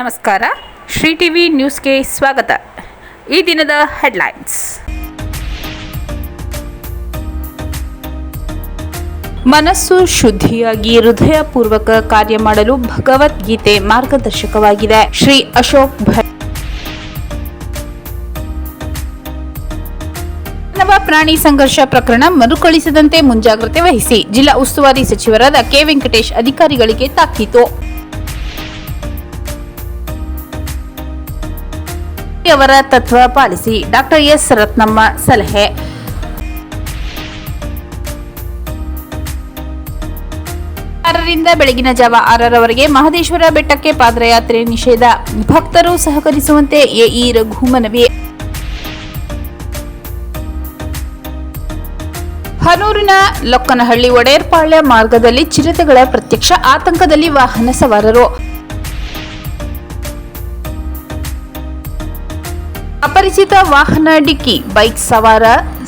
ನಮಸ್ಕಾರ. ಶ್ರೀ ಟಿವಿ ನ್ಯೂಸ್ಗೆ ಸ್ವಾಗತ. ಈ ದಿನದ ಹೆಡ್ಲೈನ್ಸ್. ಮನಸ್ಸು ಶುದ್ಧಿಯಾಗಿ ಹೃದಯಪೂರ್ವಕ ಕಾರ್ಯ ಮಾಡಲು ಭಗವದ್ಗೀತೆ ಮಾರ್ಗದರ್ಶಕವಾಗಿದೆ. ಶ್ರೀ ಅಶೋಕ್ ಭಟ್. ಪ್ರಾಣಿ ಸಂಘರ್ಷ ಪ್ರಕರಣ ಮರುಕಳಿಸದಂತೆ ಮುಂಜಾಗ್ರತೆ ವಹಿಸಿ ಜಿಲ್ಲಾ ಉಸ್ತುವಾರಿ ಸಚಿವರಾದ ಕೆ ವೆಂಕಟೇಶ್ ಅಧಿಕಾರಿಗಳಿಗೆ ತಾಕೀತು. ಅವರ ತತ್ವ ಪಾಲಿಸಿ. Doctor S. ರತ್ನಮ್ಮ ಸಲಹೆ. ಆರರಿಂದ ಬೆಳಗಿನ ಜಾವ ಆರರವರೆಗೆ ಮಹದೇಶ್ವರ ಬೆಟ್ಟಕ್ಕೆ ಪಾದಯಾತ್ರೆ ನಿಷೇಧ. ಭಕ್ತರು ಸಹಕರಿಸುವಂತೆ ಎಇ ರಘು ಮನವಿ. ಹನೂರಿನ ಲೊಕ್ಕನಹಳ್ಳಿ ಒಡೆಯರ್ಪಾಳ್ಯ ಮಾರ್ಗದಲ್ಲಿ ಚಿರತೆಗಳ ಪ್ರತ್ಯಕ್ಷ ಆತಂಕದಲ್ಲಿ ವಾಹನ ಸವಾರರು. ಅಪರಿಚಿತ ವಾಹನ ಡಿಕ್ಕಿ ಬೈಕ್ ಸವಾರ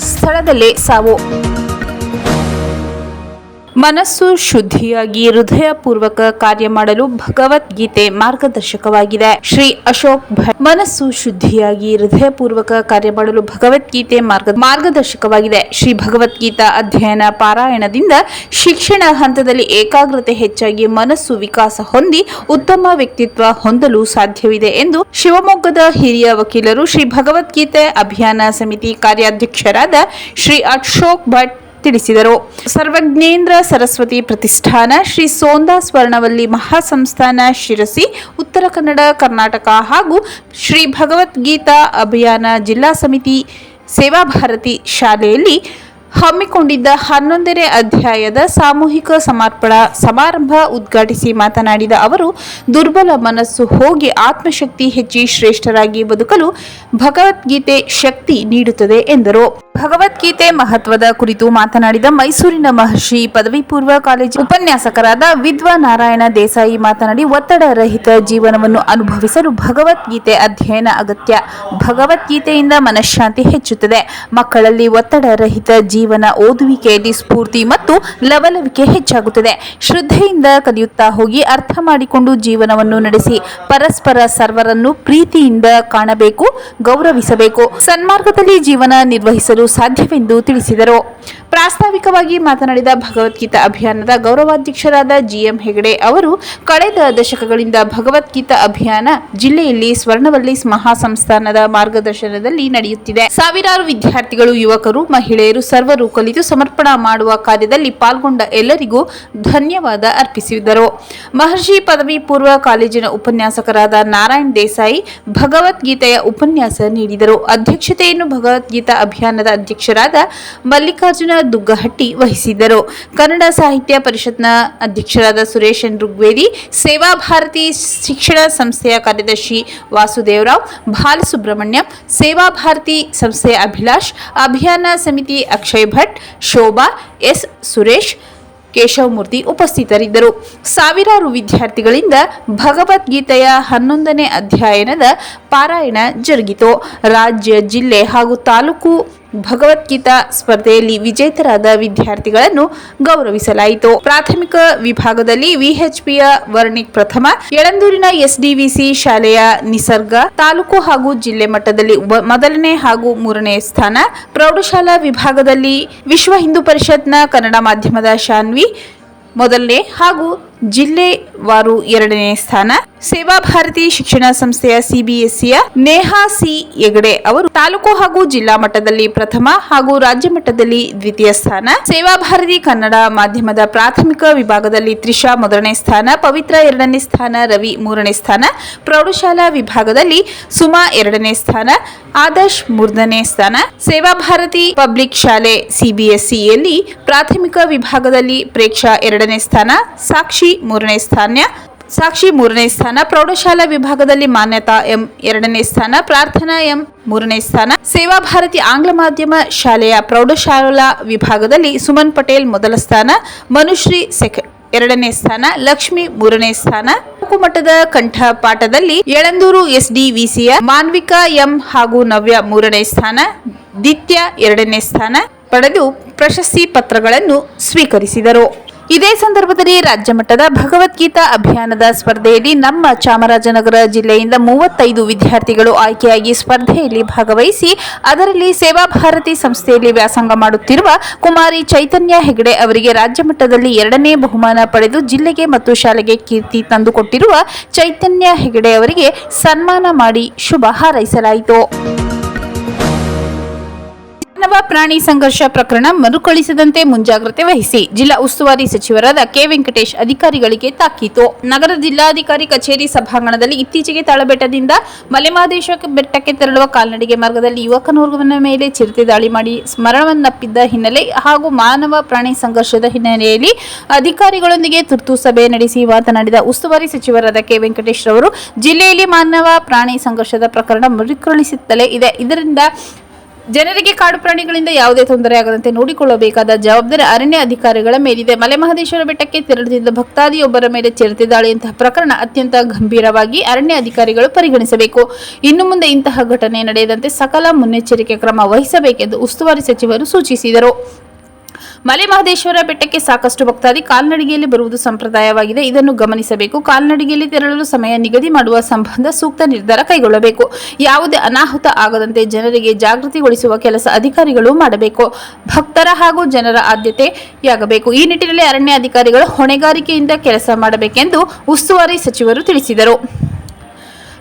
ಸ್ಥಳದಲ್ಲೇ ಸಾವು. ಮನಸ್ಸು ಶುದ್ಧಿಯಾಗಿ, ಹೃದಯಪೂರ್ವಕ ಕಾರ್ಯ ಮಾಡಲು ಭಗವದ್ಗೀತೆ ಮಾರ್ಗದರ್ಶಕವಾಗಿದೆ. ಶ್ರೀ ಅಶೋಕ್ ಭಟ್, ಮನಸ್ಸು ಶುದ್ಧಿಯಾಗಿ, ಹೃದಯಪೂರ್ವಕ ಕಾರ್ಯ ಮಾಡಲು ಭಗವದ್ಗೀತೆ ಮಾರ್ಗ, ಮಾರ್ಗದರ್ಶಕವಾಗಿದೆ. ಶ್ರೀ ಭಗವದ್ಗೀತಾ ಅಧ್ಯಯನ ಪಾರಾಯಣದಿಂದ ಶಿಕ್ಷಣ ಹಂತದಲ್ಲಿ ಏಕಾಗ್ರತೆ ಹೆಚ್ಚಾಗಿ ಮನಸ್ಸು ವಿಕಾಸ ಹೊಂದಿ, ಉತ್ತಮ ವ್ಯಕ್ತಿತ್ವ ಹೊಂದಲು ಸಾಧ್ಯವಿದೆ ಎಂದು ಶಿವಮೊಗ್ಗದ ಹಿರಿಯ ವಕೀಲರು ಶ್ರೀ ಭಗವದ್ಗೀತೆ ಅಭಿಯಾನ ಸಮಿತಿ ಕಾರ್ಯಾಧ್ಯಕ್ಷರಾದ ಶ್ರೀ ಅಶೋಕ್ ಭಟ್ ತಿಳಿಸಿದರು. ಸರ್ವಜ್ಞೇಂದ್ರ ಸರಸ್ವತಿ ಪ್ರತಿಷ್ಠಾನ, ಶ್ರೀ ಸೋಂದಾ ಸ್ವರ್ಣವಲ್ಲಿ ಮಹಾಸಂಸ್ಥಾನ ಶಿರಸಿ, ಉತ್ತರ ಕನ್ನಡ, ಕರ್ನಾಟಕ ಹಾಗೂ ಶ್ರೀ ಭಗವದ್ಗೀತಾ ಅಭಿಯಾನ ಜಿಲ್ಲಾ ಸಮಿತಿ ಸೇವಾ ಭಾರತಿ ಶಾಲೆಯಲ್ಲಿ ಹಮ್ಮಿಕೊಂಡಿದ್ದ ಹನ್ನೊಂದನೇ ಅಧ್ಯಾಯದ ಸಾಮೂಹಿಕ ಸಮರ್ಪಣ ಸಮಾರಂಭ ಉದ್ಘಾಟಿಸಿ ಮಾತನಾಡಿದ ಅವರು, ದುರ್ಬಲ ಮನಸ್ಸು ಹೋಗಿ ಆತ್ಮಶಕ್ತಿ ಹೆಚ್ಚಿ ಶ್ರೇಷ್ಠರಾಗಿ ಬದುಕಲು ಭಗವದ್ಗೀತೆ ಶಕ್ತಿ ನೀಡುತ್ತದೆ ಎಂದರು. ಭಗವದ್ಗೀತೆ ಮಹತ್ವದ ಕುರಿತು ಮಾತನಾಡಿದ ಮೈಸೂರಿನ ಮಹರ್ಷಿ ಪದವಿ ಪೂರ್ವ ಕಾಲೇಜು ಉಪನ್ಯಾಸಕರಾದ ವಿದ್ವಾ ನಾರಾಯಣ ದೇಸಾಯಿ ಮಾತನಾಡಿ, ಒತ್ತಡ ರಹಿತ ಜೀವನವನ್ನು ಅನುಭವಿಸಲು ಭಗವದ್ಗೀತೆ ಅಧ್ಯಯನ ಅಗತ್ಯ. ಭಗವದ್ಗೀತೆಯಿಂದ ಮನಃಶಾಂತಿ ಹೆಚ್ಚುತ್ತದೆ. ಮಕ್ಕಳಲ್ಲಿ ಒತ್ತಡ ರಹಿತ ಜೀವನ ಓದುವಿಕೆಯಲ್ಲಿ ಸ್ಫೂರ್ತಿ ಮತ್ತು ಲವಲವಿಕೆ ಹೆಚ್ಚಾಗುತ್ತದೆ. ಶ್ರದ್ಧೆಯಿಂದ ಕಲಿಯುತ್ತಾ ಹೋಗಿ ಅರ್ಥ ಮಾಡಿಕೊಂಡು ಜೀವನವನ್ನು ನಡೆಸಿ ಪರಸ್ಪರ ಸರ್ವರನ್ನು ಪ್ರೀತಿಯಿಂದ ಕಾಣಬೇಕು, ಗೌರವಿಸಬೇಕು. ಸನ್ಮಾರ್ಗದಲ್ಲಿ ಜೀವನ ನಿರ್ವಹಿಸಲು ಸಾಧ್ಯವೆಂದು ತಿಳಿಸಿದರು. ಪ್ರಾಸ್ತಾವಿಕವಾಗಿ ಮಾತನಾಡಿದ ಭಗವದ್ಗೀತಾ ಅಭಿಯಾನದ ಗೌರವಾಧ್ಯಕ್ಷರಾದ ಜಿಎಂ ಹೆಗಡೆ ಅವರು, ಕಳೆದ ದಶಕಗಳಿಂದ ಭಗವದ್ಗೀತಾ ಅಭಿಯಾನ ಜಿಲ್ಲೆಯಲ್ಲಿ ಸ್ವರ್ಣವಲ್ಲಿ ಮಹಾಸಂಸ್ಥಾನದ ಮಾರ್ಗದರ್ಶನದಲ್ಲಿ ನಡೆಯುತ್ತಿದೆ. ಸಾವಿರಾರು ವಿದ್ಯಾರ್ಥಿಗಳು, ಯುವಕರು, ಮಹಿಳೆಯರು ಸರ್ವರು ಕಲಿತು ಸಮರ್ಪಣಾ ಮಾಡುವ ಕಾರ್ಯದಲ್ಲಿ ಪಾಲ್ಗೊಂಡ ಎಲ್ಲರಿಗೂ ಧನ್ಯವಾದ ಅರ್ಪಿಸಿದರು. ಮಹರ್ಷಿ ಪದವಿ ಪೂರ್ವ ಕಾಲೇಜಿನ ಉಪನ್ಯಾಸಕರಾದ ನಾರಾಯಣ್ ದೇಸಾಯಿ ಭಗವದ್ಗೀತೆಯ ಉಪನ್ಯಾಸ ನೀಡಿದರು. ಅಧ್ಯಕ್ಷತೆಯನ್ನು ಭಗವದ್ಗೀತಾ ಅಭಿಯಾನದ ಅಧ್ಯಕ್ಷರಾದ ಮಲ್ಲಿಕಾರ್ಜುನ ದುಗ್ಗಹಟ್ಟಿ ವಹಿಸಿದ್ದರು. ಕನ್ನಡ ಸಾಹಿತ್ಯ ಪರಿಷತ್ನ ಅಧ್ಯಕ್ಷರಾದ ಸುರೇಶ್ ಎನ್ ಋಗ್ವೇದಿ, ಸೇವಾ ಭಾರತಿ ಶಿಕ್ಷಣ ಸಂಸ್ಥೆಯ ಕಾರ್ಯದರ್ಶಿ ವಾಸುದೇವರಾವ್ ಬಾಲಸುಬ್ರಹ್ಮಣ್ಯಂ ಸೇವಾ ಭಾರತಿ ಸಂಸ್ಥೆಯ ಅಭಿಲಾಷ್, ಅಭಿಯಾನ ಸಮಿತಿ ಅಕ್ಷಯ್ ಭಟ್, ಶೋಭಾ, ಎಸ್ ಸುರೇಶ್ ಕೇಶವಮೂರ್ತಿ ಉಪಸ್ಥಿತರಿದ್ದರು. ಸಾವಿರಾರು ವಿದ್ಯಾರ್ಥಿಗಳಿಂದ ಭಗವದ್ಗೀತೆಯ ಹನ್ನೊಂದನೇ ಅಧ್ಯಯನದ ಪಾರಾಯಣ ಜರುಗಿತು. ರಾಜ್ಯ, ಜಿಲ್ಲೆ ಹಾಗೂ ತಾಲೂಕು ಭಗವದ್ಗೀತಾ ಸ್ಪರ್ಧೆಯಲ್ಲಿ ವಿಜೇತರಾದ ವಿದ್ಯಾರ್ಥಿಗಳನ್ನು ಗೌರವಿಸಲಾಯಿತು. ಪ್ರಾಥಮಿಕ ವಿಭಾಗದಲ್ಲಿ ವಿಎಚ್ಪಿಯ ವರ್ಣಿಕ್ ಪ್ರಥಮ, ಯಳಂದೂರಿನ ಎಸ್ಡಿವಿಸಿ ಶಾಲೆಯ ನಿಸರ್ಗ, ತಾಲೂಕು ಹಾಗೂ ಜಿಲ್ಲೆ ಮಟ್ಟದಲ್ಲಿ ಮೊದಲನೇ ಹಾಗೂ ಮೂರನೇ ಸ್ಥಾನ. ಪ್ರೌಢಶಾಲಾ ವಿಭಾಗದಲ್ಲಿ ವಿಶ್ವ ಹಿಂದೂ ಪರಿಷತ್ನ ಕನ್ನಡ ಮಾಧ್ಯಮದ ಶಾನ್ವಿ, ಮೊದಲನೇ ಹಾಗೂ ಜಿಲ್ಲೆವಾರು ಎರಡನೇ ಸ್ಥಾನ. ಸೇವಾ ಭಾರತಿ ಶಿಕ್ಷಣ ಸಂಸ್ಥೆಯ ಸಿಬಿಎಸ್ಇಯ ನೇಹಾ ಸಿ ಹೆಗಡೆ ಅವರು ತಾಲೂಕು ಹಾಗೂ ಜಿಲ್ಲಾ ಮಟ್ಟದಲ್ಲಿ ಪ್ರಥಮ ಹಾಗೂ ರಾಜ್ಯ ಮಟ್ಟದಲ್ಲಿ ದ್ವಿತೀಯ ಸ್ಥಾನ. ಸೇವಾ ಭಾರತಿ ಕನ್ನಡ ಮಾಧ್ಯಮದ ಪ್ರಾಥಮಿಕ ವಿಭಾಗದಲ್ಲಿ ತ್ರಿಷಾ ಮೊದಲನೇ ಸ್ಥಾನ, ಪವಿತ್ರ ಎರಡನೇ ಸ್ಥಾನ, ರವಿ ಮೂರನೇ ಸ್ಥಾನ, ಪ್ರೌಢಶಾಲಾ ವಿಭಾಗದಲ್ಲಿ ಸುಮಾ ಎರಡನೇ ಸ್ಥಾನ, ಆದರ್ಶ್ ಮೂರನೇ ಸ್ಥಾನ. ಸೇವಾ ಭಾರತಿ ಪಬ್ಲಿಕ್ ಶಾಲೆ ಸಿಬಿಎಸ್ಇಯಲ್ಲಿ ಪ್ರಾಥಮಿಕ ವಿಭಾಗದಲ್ಲಿ ಪ್ರೇಕ್ಷಾ ಎರಡನೇ ಸ್ಥಾನ, ಸಾಕ್ಷಿ ಮೂರನೇ ಸ್ಥಾನ, ಸಾಕ್ಷಿ ಮೂರನೇ ಸ್ಥಾನ, ಪ್ರೌಢಶಾಲಾ ವಿಭಾಗದಲ್ಲಿ ಮಾನ್ಯತಾ ಎಂ ಎರಡನೇ ಸ್ಥಾನ, ಪ್ರಾರ್ಥನಾ ಎಂ ಮೂರನೇ ಸ್ಥಾನ, ಸೇವಾ ಭಾರತಿ ಆಂಗ್ಲ ಮಾಧ್ಯಮ ಶಾಲೆಯ ಪ್ರೌಢಶಾಲಾ ವಿಭಾಗದಲ್ಲಿ ಸುಮನ್ ಪಟೇಲ್ ಮೊದಲ ಸ್ಥಾನ, ಮನುಶ್ರೀ ಸೆಕೆ ಎರಡನೇ ಸ್ಥಾನ, ಲಕ್ಷ್ಮಿ ಮೂರನೇ ಸ್ಥಾನ. ಮಟ್ಟದ ಕಂಠಪಾಠದಲ್ಲಿ ಯಳಂದೂರು ಎಸ್ಡಿವಿಸಿಯ ಮಾನ್ವಿಕಾ ಎಂ ಹಾಗೂ ನವ್ಯ ಮೂರನೇ ಸ್ಥಾನ, ದಿತ್ಯ ಎರಡನೇ ಸ್ಥಾನ, ಪಡೆದು ಪ್ರಶಸ್ತಿ ಪತ್ರಗಳನ್ನು ಸ್ವೀಕರಿಸಿದರು. ಇದೇ ಸಂದರ್ಭದಲ್ಲಿ ರಾಜ್ಯ ಮಟ್ಟದ ಭಗವದ್ಗೀತಾ ಅಭಿಯಾನದ ಸ್ಪರ್ಧೆಯಲ್ಲಿ ನಮ್ಮ ಚಾಮರಾಜನಗರ ಜಿಲ್ಲೆಯಿಂದ ಮೂವತ್ತೈದು ವಿದ್ಯಾರ್ಥಿಗಳು ಆಯ್ಕೆಯಾಗಿ ಸ್ಪರ್ಧೆಯಲ್ಲಿ ಭಾಗವಹಿಸಿ, ಅದರಲ್ಲಿ ಸೇವಾ ಭಾರತಿ ಸಂಸ್ಥೆಯಲ್ಲಿ ವ್ಯಾಸಂಗ ಮಾಡುತ್ತಿರುವ ಕುಮಾರಿ ಚೈತನ್ಯ ಹೆಗಡೆ ಅವರಿಗೆ ರಾಜ್ಯ ಮಟ್ಟದಲ್ಲಿ ಎರಡನೇ ಬಹುಮಾನ ಪಡೆದು ಜಿಲ್ಲೆಗೆ ಮತ್ತು ಶಾಲೆಗೆ ಕೀರ್ತಿ ತಂದುಕೊಟ್ಟಿರುವ ಚೈತನ್ಯ ಹೆಗಡೆ ಅವರಿಗೆ ಸನ್ಮಾನ ಮಾಡಿ ಶುಭ ಹಾರೈಸಲಾಯಿತು. ಮಾನವ ಪ್ರಾಣಿ ಸಂಘರ್ಷ ಪ್ರಕರಣ ಮರುಕಳಿಸದಂತೆ ಮುಂಜಾಗ್ರತೆ ವಹಿಸಿ ಜಿಲ್ಲಾ ಉಸ್ತುವಾರಿ ಸಚಿವರಾದ ಕೆ ವೆಂಕಟೇಶ್ ಅಧಿಕಾರಿಗಳಿಗೆ ತಾಕೀತು. ನಗರ ಜಿಲ್ಲಾಧಿಕಾರಿ ಕಚೇರಿ ಸಭಾಂಗಣದಲ್ಲಿ ಇತ್ತೀಚೆಗೆ ತಾಳಬೆಟ್ಟದಿಂದ ಮಲೆಮಹದೇಶ ಬೆಟ್ಟಕ್ಕೆ ತೆರಳುವ ಕಾಲ್ನಡಿಗೆ ಮಾರ್ಗದಲ್ಲಿ ಯುವಕನೋರ್ವನ ಮೇಲೆ ಚಿರತೆ ದಾಳಿ ಮಾಡಿ ಸ್ಮರಣವನ್ನಪ್ಪಿದ್ದ ಹಿನ್ನೆಲೆ ಹಾಗೂ ಮಾನವ ಪ್ರಾಣಿ ಸಂಘರ್ಷದ ಹಿನ್ನೆಲೆಯಲ್ಲಿ ಅಧಿಕಾರಿಗಳೊಂದಿಗೆ ತುರ್ತು ಸಭೆ ನಡೆಸಿ ಮಾತನಾಡಿದ ಉಸ್ತುವಾರಿ ಸಚಿವರಾದ ಕೆ ವೆಂಕಟೇಶ್ ರವರು, ಜಿಲ್ಲೆಯಲ್ಲಿ ಮಾನವ ಪ್ರಾಣಿ ಸಂಘರ್ಷದ ಪ್ರಕರಣ ಮರುಕಳಿಸುತ್ತಲೇ ಇದೆ. ಇದರಿಂದ ಜನರಿಗೆ ಕಾಡು ಪ್ರಾಣಿಗಳಿಂದ ಯಾವುದೇ ತೊಂದರೆಯಾಗದಂತೆ ನೋಡಿಕೊಳ್ಳಬೇಕಾದ ಜವಾಬ್ದಾರಿ ಅರಣ್ಯ ಅಧಿಕಾರಿಗಳ ಮೇಲಿದೆ. ಮಲೆಮಹದೇಶ್ವರ ಬೆಟ್ಟಕ್ಕೆ ತೆರಳುತ್ತಿದ್ದ ಭಕ್ತಾದಿಯೊಬ್ಬರ ಮೇಲೆ ದಾಳಿಯಂತಹ ಪ್ರಕರಣ ಅತ್ಯಂತ ಗಂಭೀರವಾಗಿ ಅರಣ್ಯ ಅಧಿಕಾರಿಗಳು ಪರಿಗಣಿಸಬೇಕು. ಇನ್ನು ಮುಂದೆ ಇಂತಹ ಘಟನೆ ನಡೆಯದಂತೆ ಸಕಲ ಮುನ್ನೆಚ್ಚರಿಕೆ ಕ್ರಮ ವಹಿಸಬೇಕೆಂದು ಉಸ್ತುವಾರಿ ಸಚಿವರು ಸೂಚಿಸಿದರು. ಮಲೆ ಮಹದೇಶ್ವರ ಬೆಟ್ಟಕ್ಕೆ ಸಾಕಷ್ಟು ಭಕ್ತಾದಿ ಕಾಲ್ನಡಿಗೆಯಲ್ಲಿ ಬರುವುದು ಸಂಪ್ರದಾಯವಾಗಿದೆ. ಇದನ್ನು ಗಮನಿಸಬೇಕು. ಕಾಲ್ನಡಿಗೆಯಲ್ಲಿ ತೆರಳಲು ಸಮಯ ನಿಗದಿ ಮಾಡುವ ಸಂಬಂಧ ಸೂಕ್ತ ನಿರ್ಧಾರ ಕೈಗೊಳ್ಳಬೇಕು. ಯಾವುದೇ ಅನಾಹುತ ಆಗದಂತೆ ಜನರಿಗೆ ಜಾಗೃತಿಗೊಳಿಸುವ ಕೆಲಸ ಅಧಿಕಾರಿಗಳು ಮಾಡಬೇಕು. ಭಕ್ತರ ಹಾಗೂ ಜನರ ಆದ್ಯತೆಯಾಗಬೇಕು. ಈ ನಿಟ್ಟಿನಲ್ಲಿ ಅರಣ್ಯ ಅಧಿಕಾರಿಗಳು ಹೊಣೆಗಾರಿಕೆಯಿಂದ ಕೆಲಸ ಮಾಡಬೇಕೆಂದು ಉಸ್ತುವಾರಿ ಸಚಿವರು ತಿಳಿಸಿದರು.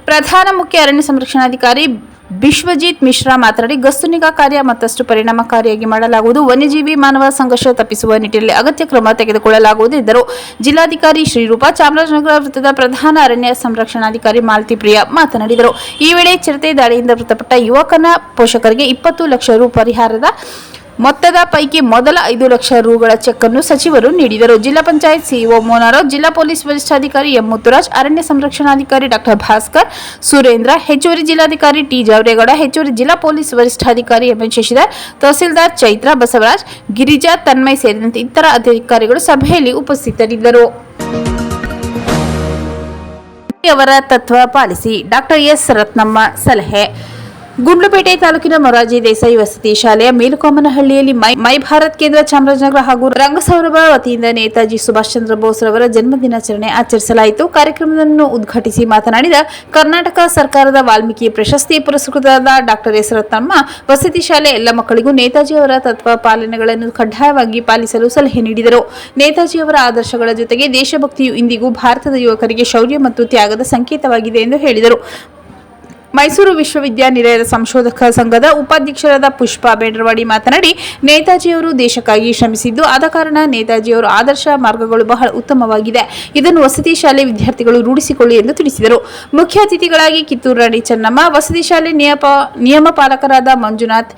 ಪ್ರಧಾನ ಮುಖ್ಯ ಅರಣ್ಯ ಸಂರಕ್ಷಣಾಧಿಕಾರಿ ಬಿಶ್ವಜಿತ್ ಮಿಶ್ರಾ ಮಾತನಾಡಿ ಗಸ್ತು ನಿಗಾ ಕಾರ್ಯ ಮತ್ತಷ್ಟು ಪರಿಣಾಮಕಾರಿಯಾಗಿ ಮಾಡಲಾಗುವುದು. ವನ್ಯಜೀವಿ ಮಾನವ ಸಂಘರ್ಷ ತಪ್ಪಿಸುವ ನಿಟ್ಟಿನಲ್ಲಿ ಅಗತ್ಯ ಕ್ರಮ ತೆಗೆದುಕೊಳ್ಳಲಾಗುವುದು ಎಂದರು. ಜಿಲ್ಲಾಧಿಕಾರಿ ಶ್ರೀರೂಪ ಚಾಮರಾಜನಗರ ವೃತ್ತದ ಪ್ರಧಾನ ಅರಣ್ಯ ಸಂರಕ್ಷಣಾಧಿಕಾರಿ ಮಾಲತಿ ಪ್ರಿಯಾ ಮಾತನಾಡಿದರು. ಈ ವೇಳೆ ಚಿರತೆ ದಾಳಿಯಿಂದ ಮೃತಪಟ್ಟ ಯುವಕನ ಪೋಷಕರಿಗೆ ಇಪ್ಪತ್ತು ಲಕ್ಷ ರು ಪರಿಹಾರದ ಮೊತ್ತದ ಪೈಕಿ ಮೊದಲ ಐದು ಲಕ್ಷ ರೂಗಳ ಚೆಕ್ ಅನ್ನು ಸಚಿವರು ನೀಡಿದರು. ಜಿಲ್ಲಾ ಪಂಚಾಯತ್ ಸಿಇಒ ಮೋನಾರಾವ್, ಜಿಲ್ಲಾ ಪೊಲೀಸ್ ವರಿಷ್ಠಾಧಿಕಾರಿ ಎಂ ಮುತ್ತುರಾಜ್, ಅರಣ್ಯ ಸಂರಕ್ಷಣಾಧಿಕಾರಿ ಡಾಕ್ಟರ್ ಭಾಸ್ಕರ್, ಸುರೇಂದ್ರ, ಹೆಚ್ಚುವರಿ ಜಿಲ್ಲಾಧಿಕಾರಿ ಟಿ ಜಾವರೇಗೌಡ ಹೆಚ್ಚುವರಿ ಜಿಲ್ಲಾ ಪೊಲೀಸ್ ವರಿಷ್ಠಾಧಿಕಾರಿ ಎಂಎನ್ ಶಶಿಧರ್, ತಹಸೀಲ್ದಾರ್ ಚೈತ್ರ ಬಸವರಾಜ್, ಗಿರಿಜಾ ತನ್ಮಯ್ ಸೇರಿದಂತೆ ಇತರ ಅಧಿಕಾರಿಗಳು ಸಭೆಯಲ್ಲಿ ಉಪಸ್ಥಿತರಿದ್ದರು. ಅವರ ತತ್ವ ಪಾಲಿಸಿ ಡಾಕ್ಟರ್ ಎಸ್ ರತ್ನಮ್ಮ ಸಲಹೆ. ಗುಂಡ್ಲುಪೇಟೆ ತಾಲೂಕಿನ ಮೊರಾರ್ಜಿ ದೇಸಾಯಿ ವಸತಿ ಶಾಲೆಯ ಮೇಲುಕೋಮನಹಳ್ಳಿಯಲ್ಲಿ ಮೈ ಮೈ ಭಾರತ್ ಕೇಂದ್ರ ಚಾಮರಾಜನಗರ ಹಾಗೂ ರಂಗಸೌರಭ ವತಿಯಿಂದ ನೇತಾಜಿ ಸುಭಾಷ್ ಚಂದ್ರ ಬೋಸ್ ರವರ ಜನ್ಮ ದಿನಾಚರಣೆ ಆಚರಿಸಲಾಯಿತು. ಕಾರ್ಯಕ್ರಮವನ್ನು ಉದ್ಘಾಟಿಸಿ ಮಾತನಾಡಿದ ಕರ್ನಾಟಕ ಸರ್ಕಾರದ ವಾಲ್ಮೀಕಿ ಪ್ರಶಸ್ತಿ ಪುರಸ್ಕೃತರಾದ ಡಾಕ್ಟರ್ ಎಸ್ ರತ್ನಮ್ಮ ವಸತಿ ಶಾಲೆ ಎಲ್ಲ ಮಕ್ಕಳಿಗೂ ನೇತಾಜಿ ಅವರ ತತ್ವ ಪಾಲನೆಗಳನ್ನು ಕಡ್ಡಾಯವಾಗಿ ಪಾಲಿಸಲು ಸಲಹೆ ನೀಡಿದರು. ನೇತಾಜಿ ಅವರ ಆದರ್ಶಗಳ ಜೊತೆಗೆ ದೇಶಭಕ್ತಿಯು ಇಂದಿಗೂ ಭಾರತದ ಯುವಕರಿಗೆ ಶೌರ್ಯ ಮತ್ತು ತ್ಯಾಗದ ಸಂಕೇತವಾಗಿದೆ ಎಂದು ಹೇಳಿದರು. ಮೈಸೂರು ವಿಶ್ವವಿದ್ಯಾನಿಲಯದ ಸಂಶೋಧಕ ಸಂಘದ ಉಪಾಧ್ಯಕ್ಷರಾದ ಪುಷ್ಪಾ ಬೇಡರವಾಡಿ ಮಾತನಾಡಿ, ನೇತಾಜಿಯವರು ದೇಶಕ್ಕಾಗಿ ಶ್ರಮಿಸಿದ್ದು, ಆದ ಕಾರಣ ನೇತಾಜಿಯವರ ಆದರ್ಶ ಮಾರ್ಗಗಳು ಬಹಳ ಉತ್ತಮವಾಗಿದೆ. ಇದನ್ನು ವಸತಿ ಶಾಲೆ ವಿದ್ಯಾರ್ಥಿಗಳು ರೂಢಿಸಿಕೊಳ್ಳಿ ಎಂದು ತಿಳಿಸಿದರು. ಮುಖ್ಯ ಅತಿಥಿಗಳಾಗಿ ಕಿತ್ತೂರು ರಾಣಿ ಚೆನ್ನಮ್ಮ, ವಸತಿ ಶಾಲೆ ನಿಯಮ ಪಾಲಕರಾದ ಮಂಜುನಾಥ್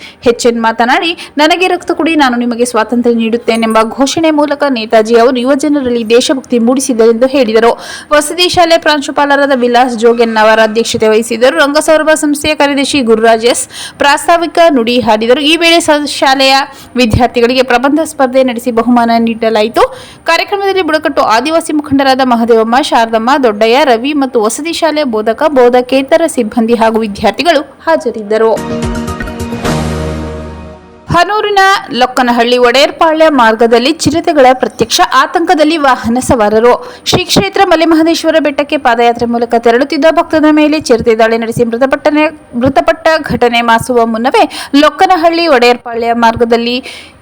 ಎನ್ ಮಾತನಾಡಿ, ನನಗೆ ರಕ್ತ ಕೊಡಿ, ನಾನು ನಿಮಗೆ ಸ್ವಾತಂತ್ರ್ಯ ನೀಡುತ್ತೇನೆಂಬ ಘೋಷಣೆ ಮೂಲಕ ನೇತಾಜಿ ಅವರು ಯುವಜನರಲ್ಲಿ ದೇಶಭಕ್ತಿ ಮೂಡಿಸಿದರೆಂದು ಹೇಳಿದರು. ವಸತಿ ಶಾಲೆ ಪ್ರಾಂಶುಪಾಲರಾದ ವಿಲಾಸ್ ಜೋಗೆನ್ ಅವರ ಅಧ್ಯಕ್ಷತೆ ವಹಿಸಿದ್ದರು. ರಂಗಸೌರಭ ಸಂಸ್ಥೆಯ ಕಾರ್ಯದರ್ಶಿ ಗುರುರಾಜ್ ಎಸ್. ಪ್ರಾಸ್ತಾವಿಕ ನುಡಿ ಹಾಡಿದರು. ಈ ವೇಳೆ ಶಾಲೆಯ ವಿದ್ಯಾರ್ಥಿಗಳಿಗೆ ಪ್ರಬಂಧ ಸ್ಪರ್ಧೆ ನಡೆಸಿ ಬಹುಮಾನ ನೀಡಲಾಯಿತು. ಕಾರ್ಯಕ್ರಮದಲ್ಲಿ ಬುಡಕಟ್ಟು ಆದಿವಾಸಿ ಮುಖಂಡರಾದ ಮಹದೇವಮ್ಮ, ಶಾರದಮ್ಮ, ದೊಡ್ಡಯ್ಯ, ರವಿ ಮತ್ತು ವಸತಿ ಶಾಲೆಯ ಬೋಧಕ, ಬೋಧಕೇತರ ಸಿಬ್ಬಂದಿ ಹಾಗೂ ವಿದ್ಯಾರ್ಥಿಗಳು ಹಾಜರಿದ್ದರು. ಹನೂರಿನ ಲೊಕ್ಕನಹಳ್ಳಿ ಒಡೆಯರ್ಪಾಳ್ಯ ಮಾರ್ಗದಲ್ಲಿ ಚಿರತೆಗಳ ಪ್ರತ್ಯಕ್ಷ ಆತಂಕದಲ್ಲಿ ವಾಹನ ಸವಾರರು. ಶ್ರೀ ಕ್ಷೇತ್ರ ಮಲೆಮಹದೇಶ್ವರ ಬೆಟ್ಟಕ್ಕೆ ಪಾದಯಾತ್ರೆ ಮೂಲಕ ತೆರಳುತ್ತಿದ್ದ ಭಕ್ತರ ಮೇಲೆ ಚಿರತೆ ದಾಳಿ ನಡೆಸಿ ಮೃತಪಟ್ಟನೆ, ಮೃತಪಟ್ಟ ಘಟನೆ ಮಾಸುವ ಮುನ್ನವೇ ಲೊಕ್ಕನಹಳ್ಳಿ ಒಡೆಯರ್ಪಾಳ್ಯ ಮಾರ್ಗದಲ್ಲಿ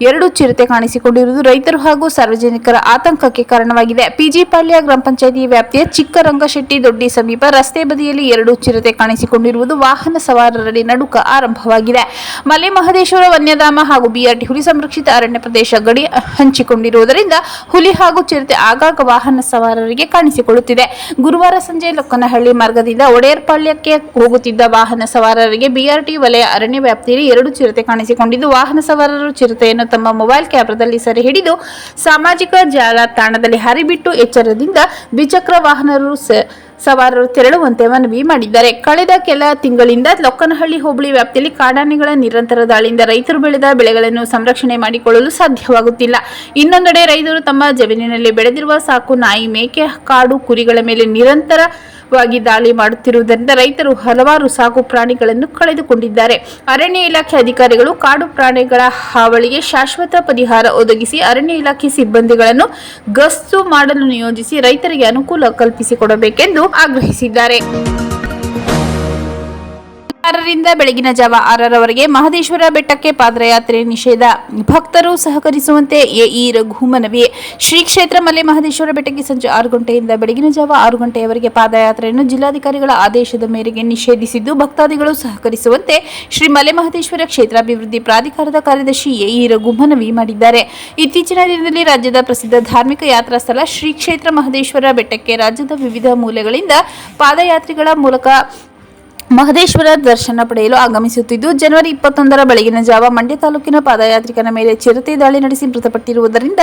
ಎರಡು ಚಿರತೆ ಕಾಣಿಸಿಕೊಂಡಿರುವುದು ರೈತರು ಹಾಗೂ ಸಾರ್ವಜನಿಕರ ಆತಂಕಕ್ಕೆ ಕಾರಣವಾಗಿದೆ. ಪಿಜಿಪಾಳ್ಯ ಗ್ರಾಮ ಪಂಚಾಯಿತಿ ವ್ಯಾಪ್ತಿಯ ಚಿಕ್ಕರಂಗಶೆಟ್ಟಿ ದೊಡ್ಡಿ ಸಮೀಪ ರಸ್ತೆ ಬದಿಯಲ್ಲಿ ಎರಡು ಚಿರತೆ ಕಾಣಿಸಿಕೊಂಡಿರುವುದು ವಾಹನ ಸವಾರರಲ್ಲಿ ನಡುಕ ಆರಂಭವಾಗಿದೆ. ಮಲೆಮಹದೇಶ್ವರ ವನ್ಯಧಾಮ ಹಾಗೂ ಬಿಆರ್ಟಿ ಹುಲಿ ಸಂರಕ್ಷಿತ ಅರಣ್ಯ ಪ್ರದೇಶ ಗಡಿ ಹಂಚಿಕೊಂಡಿರುವುದರಿಂದ ಹುಲಿ ಹಾಗೂ ಚಿರತೆ ಆಗಾಗ ವಾಹನ ಸವಾರರಿಗೆ ಕಾಣಿಸಿಕೊಳ್ಳುತ್ತಿದೆ. ಗುರುವಾರ ಸಂಜೆ ಲೊಕ್ಕನಹಳ್ಳಿ ಮಾರ್ಗದಿಂದ ಒಡೆಯರ್ಪಾಳ್ಯಕ್ಕೆ ಹೋಗುತ್ತಿದ್ದ ವಾಹನ ಸವಾರರಿಗೆ ಬಿಆರ್ಟಿ ವಲಯ ಅರಣ್ಯ ವ್ಯಾಪ್ತಿಯಲ್ಲಿ ಎರಡು ಚಿರತೆ ಕಾಣಿಸಿಕೊಂಡಿದ್ದು, ವಾಹನ ಸವಾರರು ಚಿರತೆಯನ್ನು ತಮ್ಮ ಮೊಬೈಲ್ ಕ್ಯಾಮ್ರಾದಲ್ಲಿ ಸೆರೆ ಹಿಡಿದು ಸಾಮಾಜಿಕ ಜಾಲತಾಣದಲ್ಲಿ ಹರಿಬಿಟ್ಟು ಎಚ್ಚರದಿಂದ ದ್ವಿಚಕ್ರ ವಾಹನರು ಸವಾರರು ತೆರಳುವಂತೆ ಮನವಿ ಮಾಡಿದ್ದಾರೆ. ಕಳೆದ ಕೆಲ ತಿಂಗಳಿಂದ ಲೊಕ್ಕನಹಳ್ಳಿ ಹೋಬಳಿ ವ್ಯಾಪ್ತಿಯಲ್ಲಿ ಕಾಡಾನೆಗಳ ನಿರಂತರ ದಾಳಿಯಿಂದ ರೈತರು ಬೆಳೆದ ಬೆಳೆಗಳನ್ನು ಸಂರಕ್ಷಣೆ ಮಾಡಿಕೊಳ್ಳಲು ಸಾಧ್ಯವಾಗುತ್ತಿಲ್ಲ. ಇನ್ನೊಂದೆಡೆ ರೈತರು ತಮ್ಮ ಜಮೀನಿನಲ್ಲಿ ಬೆಳೆದಿರುವ ಸಾಕು ನಾಯಿ, ಮೇಕೆ, ಕಾಡು ಕುರಿಗಳ ಮೇಲೆ ನಿರಂತರ ವಾಗಿ ದಾಳಿ ಮಾಡುತ್ತಿರುವುದರಿಂದ ರೈತರು ಹಲವಾರು ಸಾಕು ಪ್ರಾಣಿಗಳನ್ನು ಕಳೆದುಕೊಂಡಿದ್ದಾರೆ. ಅರಣ್ಯ ಇಲಾಖೆ ಅಧಿಕಾರಿಗಳು ಕಾಡು ಪ್ರಾಣಿಗಳ ಹಾವಳಿಗೆ ಶಾಶ್ವತ ಪರಿಹಾರ ಒದಗಿಸಿ ಅರಣ್ಯ ಇಲಾಖೆ ಸಿಬ್ಬಂದಿಗಳನ್ನು ಗಸ್ತು ಮಾಡಲು ನಿಯೋಜಿಸಿ ರೈತರಿಗೆ ಅನುಕೂಲ ಕಲ್ಪಿಸಿಕೊಡಬೇಕೆಂದು ಆಗ್ರಹಿಸಿದ್ದಾರೆ. ಆರರಿಂದ ಬೆಳಗಿನ ಜಾವ ಆರರವರೆಗೆ ಮಹದೇಶ್ವರ ಬೆಟ್ಟಕ್ಕೆ ಪಾದಯಾತ್ರೆ ನಿಷೇಧ. ಭಕ್ತರು ಸಹಕರಿಸುವಂತೆ ಎಇ ರಘು ಮನವಿ. ಶ್ರೀ ಕ್ಷೇತ್ರ ಮಲೆ ಮಹದೇಶ್ವರ ಬೆಟ್ಟಕ್ಕೆ ಸಂಜೆ ಆರು ಗಂಟೆಯಿಂದ ಬೆಳಗಿನ ಜಾವ ಆರು ಗಂಟೆಯವರೆಗೆ ಪಾದಯಾತ್ರೆಯನ್ನು ಜಿಲ್ಲಾಧಿಕಾರಿಗಳ ಆದೇಶದ ಮೇರೆಗೆ ನಿಷೇಧಿಸಿದ್ದು, ಭಕ್ತಾದಿಗಳು ಸಹಕರಿಸುವಂತೆ ಶ್ರೀ ಮಲೆ ಮಹದೇಶ್ವರ ಕ್ಷೇತ್ರಾಭಿವೃದ್ಧಿ ಪ್ರಾಧಿಕಾರದ ಕಾರ್ಯದರ್ಶಿ ಎಇ ರಘು ಮನವಿ ಮಾಡಿದ್ದಾರೆ. ಇತ್ತೀಚಿನ ದಿನದಲ್ಲಿ ರಾಜ್ಯದ ಪ್ರಸಿದ್ಧ ಧಾರ್ಮಿಕ ಯಾತ್ರಾ ಸ್ಥಳ ಶ್ರೀ ಕ್ಷೇತ್ರ ಮಹದೇಶ್ವರ ಬೆಟ್ಟಕ್ಕೆ ರಾಜ್ಯದ ವಿವಿಧ ಮೂಲೆಗಳಿಂದ ಪಾದಯಾತ್ರಿಗಳ ಮೂಲಕ ಮಹದೇಶ್ವರ ದರ್ಶನ ಪಡೆಯಲು ಆಗಮಿಸುತ್ತಿದ್ದು, ಜನವರಿ ಇಪ್ಪತ್ತೊಂದರ ಬೆಳಗಿನ ಜಾವ ಮಂಡ್ಯ ತಾಲೂಕಿನ ಪಾದಯಾತ್ರಿಕನ ಮೇಲೆ ಚಿರತೆ ದಾಳಿ ನಡೆಸಿ ಮೃತಪಟ್ಟಿರುವುದರಿಂದ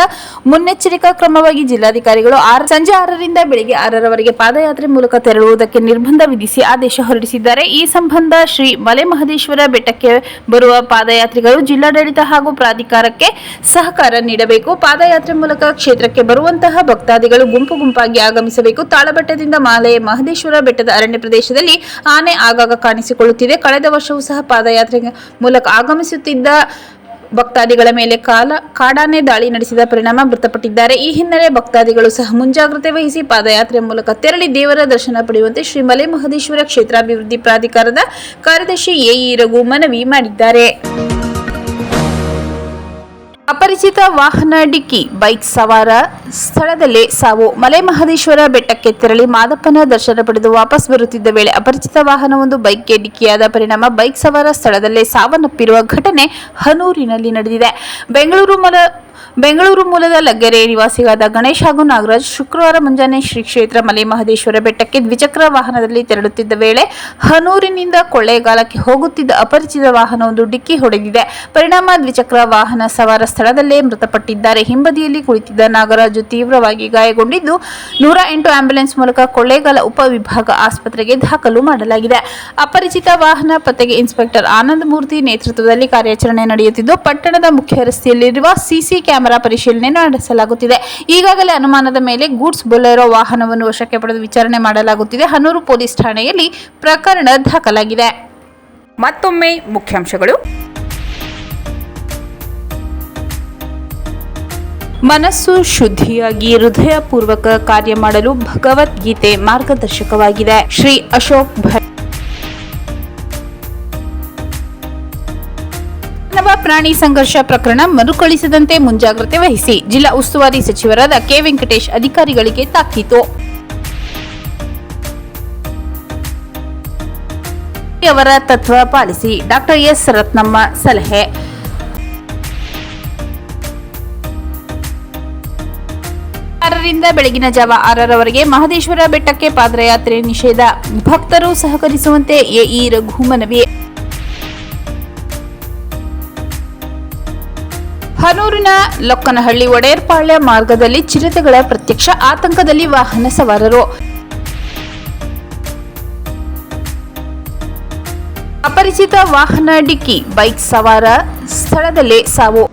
ಮುನ್ನೆಚ್ಚರಿಕಾ ಕ್ರಮವಾಗಿ ಜಿಲ್ಲಾಧಿಕಾರಿಗಳು ಸಂಜೆ ಆರರಿಂದ ಬೆಳಗ್ಗೆ ಆರರವರೆಗೆ ಪಾದಯಾತ್ರೆ ಮೂಲಕ ತೆರಳುವುದಕ್ಕೆ ನಿರ್ಬಂಧ ವಿಧಿಸಿ ಆದೇಶ ಹೊರಡಿಸಿದ್ದಾರೆ. ಈ ಸಂಬಂಧ ಶ್ರೀ ಮಲೆ ಮಹದೇಶ್ವರ ಬೆಟ್ಟಕ್ಕೆ ಬರುವ ಪಾದಯಾತ್ರಿಗಳು ಜಿಲ್ಲಾಡಳಿತ ಹಾಗೂ ಪ್ರಾಧಿಕಾರಕ್ಕೆ ಸಹಕಾರ ನೀಡಬೇಕು. ಪಾದಯಾತ್ರೆ ಮೂಲಕ ಕ್ಷೇತ್ರಕ್ಕೆ ಬರುವಂತಹ ಭಕ್ತಾದಿಗಳು ಗುಂಪು ಗುಂಪಾಗಿ ಆಗಮಿಸಬೇಕು. ತಾಳಬಟ್ಟದಿಂದ ಮಾಲೆ ಮಹದೇಶ್ವರ ಬೆಟ್ಟದ ಅರಣ್ಯ ಪ್ರದೇಶದಲ್ಲಿ ಆನೆ ಆಗಾಗ ಕಾಣಿಸಿಕೊಳ್ಳುತ್ತಿದೆ. ಕಳೆದ ವರ್ಷವೂ ಸಹ ಪಾದಯಾತ್ರೆ ಮೂಲಕ ಆಗಮಿಸುತ್ತಿದ್ದ ಭಕ್ತಾದಿಗಳ ಮೇಲೆ ಕಾಲ, ಕಾಡಾನೆ ದಾಳಿ ನಡೆಸಿದ ಪರಿಣಾಮ ಮೃತಪಟ್ಟಿದ್ದಾರೆ. ಈ ಹಿನ್ನೆಲೆ ಭಕ್ತಾದಿಗಳು ಸಹ ಮುಂಜಾಗ್ರತೆ ವಹಿಸಿ ಪಾದಯಾತ್ರೆ ಮೂಲಕ ತೆರಳಿ ದೇವರ ದರ್ಶನ ಪಡೆಯುವಂತೆ ಶ್ರೀ ಮಲೆ ಮಹದೇಶ್ವರ ಕ್ಷೇತ್ರಾಭಿವೃದ್ಧಿ ಪ್ರಾಧಿಕಾರದ ಕಾರ್ಯದರ್ಶಿ ಎಇ ರಘು ಮನವಿ ಮಾಡಿದ್ದಾರೆ. ಅಪರಿಚಿತ ವಾಹನ ಡಿಕ್ಕಿ, ಬೈಕ್ ಸವಾರ ಸ್ಥಳದಲ್ಲೇ ಸಾವು. ಮಲೆ ಮಹದೇಶ್ವರ ಬೆಟ್ಟಕ್ಕೆ ತೆರಳಿ ಮಾದಪ್ಪನ ದರ್ಶನ ಪಡೆದು ವಾಪಸ್ ಬರುತ್ತಿದ್ದ ವೇಳೆ ಅಪರಿಚಿತ ವಾಹನವೊಂದು ಬೈಕ್ಗೆ ಡಿಕ್ಕಿಯಾದ ಪರಿಣಾಮ ಬೈಕ್ ಸವಾರ ಸ್ಥಳದಲ್ಲೇ ಸಾವನ್ನಪ್ಪಿರುವ ಘಟನೆ ಹನೂರಿನಲ್ಲಿ ನಡೆದಿದೆ. ಬೆಂಗಳೂರು ಮಲ ಬೆಂಗಳೂರು ಮೂಲದ ಲಗ್ಗೆರೆ ನಿವಾಸಿಗಾದ ಗಣೇಶ್ ಹಾಗೂ ನಾಗರಾಜ್ ಶುಕ್ರವಾರ ಮುಂಜಾನೆ ಶ್ರೀ ಕ್ಷೇತ್ರ ಮಲೆ ಮಹದೇಶ್ವರ ಬೆಟ್ಟಕ್ಕೆ ದ್ವಿಚಕ್ರ ವಾಹನದಲ್ಲಿ ತೆರಳುತ್ತಿದ್ದ ವೇಳೆ ಹನೂರಿನಿಂದ ಕೊಳ್ಳೇಗಾಲಕ್ಕೆ ಹೋಗುತ್ತಿದ್ದ ಅಪರಿಚಿತ ವಾಹನವೊಂದು ಡಿಕ್ಕಿ ಹೊಡೆದಿದೆ. ಪರಿಣಾಮ ದ್ವಿಚಕ್ರ ವಾಹನ ಸವಾರ ಸ್ಥಳದಲ್ಲೇ ಮೃತಪಟ್ಟಿದ್ದಾರೆ. ಹಿಂಬದಿಯಲ್ಲಿ ಕುಳಿತಿದ್ದ ನಾಗರಾಜು ತೀವ್ರವಾಗಿ ಗಾಯಗೊಂಡಿದ್ದು, ನೂರ ಎಂಟು ಆಂಬ್ಯುಲೆನ್ಸ್ ಮೂಲಕ ಕೊಳ್ಳೇಗಾಲ ಉಪವಿಭಾಗ ಆಸ್ಪತ್ರೆಗೆ ದಾಖಲು ಮಾಡಲಾಗಿದೆ. ಅಪರಿಚಿತ ವಾಹನ ಪತ್ತೆಗೆ ಇನ್ಸ್ಪೆಕ್ಟರ್ ಆನಂದ್ ಮೂರ್ತಿ ನೇತೃತ್ವದಲ್ಲಿ ಕಾರ್ಯಾಚರಣೆ ನಡೆಯುತ್ತಿದ್ದು, ಪಟ್ಟಣದ ಮುಖ್ಯ ರಸ್ತೆಯಲ್ಲಿರುವ ಸಿಸಿ ಕ್ಯಾಮೆರಾ ಪರಿಶೀಲನೆ ನಡೆಸಲಾಗುತ್ತಿದೆ. ಈಗಾಗಲೇ ಅನುಮಾನದ ಮೇಲೆ ಗೂಡ್ಸ್ ಬೊಲೆರೋ ವಾಹನವನ್ನು ವಶಕ್ಕೆ ಪಡೆದು ವಿಚಾರಣೆ ಮಾಡಲಾಗುತ್ತಿದೆ. ಹನೂರು ಪೊಲೀಸ್ ಠಾಣೆಯಲ್ಲಿ ಪ್ರಕರಣ ದಾಖಲಾಗಿದೆ. ಮತ್ತೊಮ್ಮೆ ಮುಖ್ಯಾಂಶಗಳು. ಮನಸ್ಸು ಶುದ್ಧಿಯಾಗಿ ಹೃದಯಪೂರ್ವಕ ಕಾರ್ಯ ಮಾಡಲು ಭಗವದ್ಗೀತೆ ಮಾರ್ಗದರ್ಶಕವಾಗಿದೆ. ಶ್ರೀ ಅಶೋಕ್ ಭಟ್ ಪ್ರಾಣಿ ಸಂಘರ್ಷ ಪ್ರಕರಣ ಮರುಕಳಿಸದಂತೆ ಮುಂಜಾಗ್ರತೆ ವಹಿಸಿ. ಜಿಲ್ಲಾ ಉಸ್ತುವಾರಿ ಸಚಿವರಾದ ಕೆ ವೆಂಕಟೇಶ್ ಅಧಿಕಾರಿಗಳಿಗೆ ತಾಕೀತು. ಅವರ ತತ್ವ ಪಾಲಿಸಿ. Doctor S. ರತ್ನಮ್ಮ ಸಲಹೆ. ಆರರಿಂದ ಬೆಳಗಿನ ಜಾವ ಆರರವರೆಗೆ ಮಹದೇಶ್ವರ ಬೆಟ್ಟಕ್ಕೆ ಪಾದಯಾತ್ರೆ ನಿಷೇಧ. ಭಕ್ತರು ಸಹಕರಿಸುವಂತೆ ಎಇ ರಘು ಮನವಿ ಹನೂರಿನ ಲೊಕ್ಕನಹಳ್ಳಿ ಒಡೆಯರ್ಪಾಳ್ಯ ಮಾರ್ಗದಲ್ಲಿ ಚಿರತೆಗಳ ಪ್ರತ್ಯಕ್ಷ ಆತಂಕದಲ್ಲಿ ವಾಹನ ಸವಾರರು. ಅಪರಿಚಿತ ವಾಹನ ಡಿಕ್ಕಿ, ಬೈಕ್ ಸವಾರ ಸ್ಥಳದಲ್ಲೇ ಸಾವು.